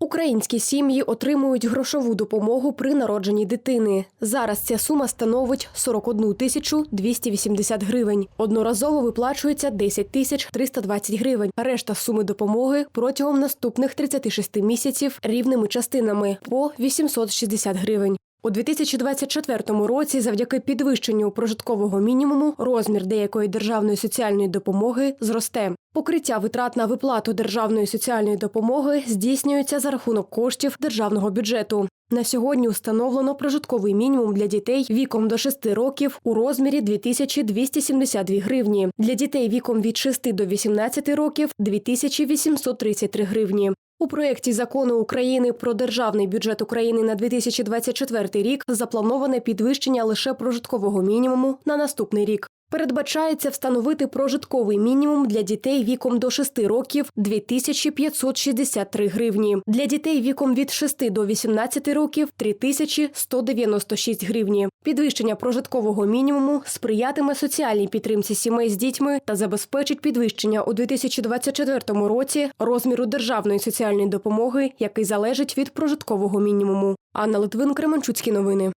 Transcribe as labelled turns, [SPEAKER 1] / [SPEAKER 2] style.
[SPEAKER 1] Українські сім'ї отримують грошову допомогу при народженні дитини. Зараз ця сума становить 41 тисячу 280 гривень. Одноразово виплачується 10 тисяч 320 гривень. Решта суми допомоги протягом наступних 36 місяців рівними частинами по 860 гривень. У 2024 році, завдяки підвищенню прожиткового мінімуму, розмір деякої державної соціальної допомоги зросте. Покриття витрат на виплату державної соціальної допомоги здійснюється за рахунок коштів державного бюджету. На сьогодні установлено прожитковий мінімум для дітей віком до 6 років у розмірі 2272 гривні. Для дітей віком від 6 до 18 років 2833 гривні. У проєкті закону України про державний бюджет України на 2024 рік заплановане підвищення лише прожиткового мінімуму на наступний рік. Передбачається встановити прожитковий мінімум для дітей віком до 6 років 2563 гривні. Для дітей віком від 6 до 18 років 3196 гривні. Підвищення прожиткового мінімуму сприятиме соціальній підтримці сімей з дітьми та забезпечить підвищення у 2024 році розміру державної соціальної допомоги, який залежить від прожиткового мінімуму. Анна Литвин, Кременчуцькі новини.